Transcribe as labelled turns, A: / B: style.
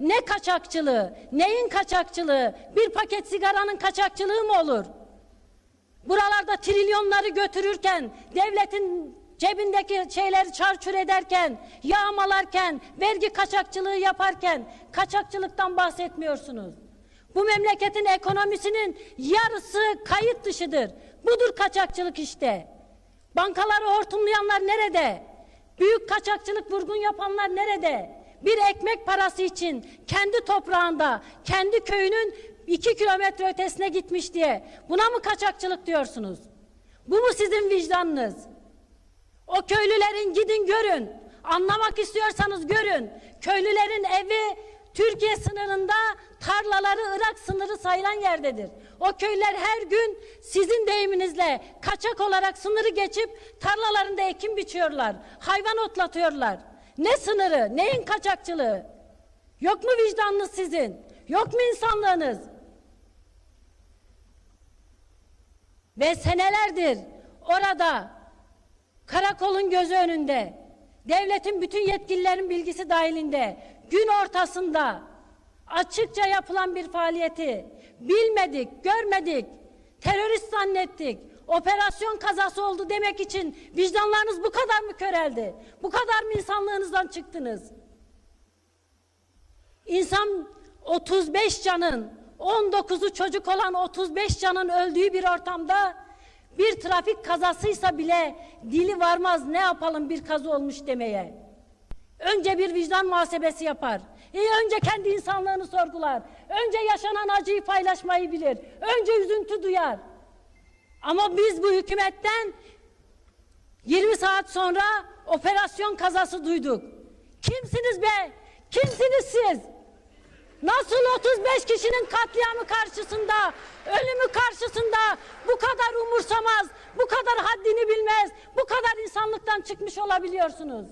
A: Ne kaçakçılığı? Neyin kaçakçılığı? Bir paket sigaranın kaçakçılığı mı olur? Buralarda trilyonları götürürken, devletin cebindeki şeyleri çarçur ederken, yağmalarken, vergi kaçakçılığı yaparken kaçakçılıktan bahsetmiyorsunuz. Bu memleketin ekonomisinin yarısı kayıt dışıdır. Budur kaçakçılık işte. Bankaları hortumlayanlar nerede? Büyük kaçakçılık vurgun yapanlar nerede? Bir ekmek parası için kendi toprağında, kendi köyünün iki kilometre ötesine gitmiş diye buna mı kaçakçılık diyorsunuz? Bu mu sizin vicdanınız? O köylülerin gidin görün. Anlamak istiyorsanız görün. Köylülerin evi Türkiye sınırında tarlaları Irak sınırı sayılan yerdedir. O köylüler her gün sizin deyiminizle kaçak olarak sınırı geçip tarlalarında ekim biçiyorlar. Hayvan otlatıyorlar. Ne sınırı, neyin kaçakçılığı? Yok mu vicdanınız sizin? Yok mu insanlığınız? Ve senelerdir orada karakolun gözü önünde, devletin bütün yetkililerin bilgisi dahilinde, gün ortasında açıkça yapılan bir faaliyeti bilmedik, görmedik, terörist zannettik, operasyon kazası oldu demek için vicdanlarınız bu kadar mı köreldi? Bu kadar mı insanlığınızdan çıktınız? İnsan 35 canın 19'u çocuk olan 35 canın öldüğü bir ortamda bir trafik kazasıysa bile dili varmaz ne yapalım bir kaza olmuş demeye. Önce bir vicdan muhasebesi yapar. E önce kendi insanlığını sorgular. Önce yaşanan acıyı paylaşmayı bilir. Önce üzüntü duyar. Ama biz bu hükümetten 20 saat sonra operasyon kazası duyduk. Kimsiniz be? Kimsiniz siz? Nasıl 35 kişinin katliamı karşısında, ölümü karşısında bu kadar umursamaz, bu kadar haddini bilmez, bu kadar insanlıktan çıkmış olabiliyorsunuz?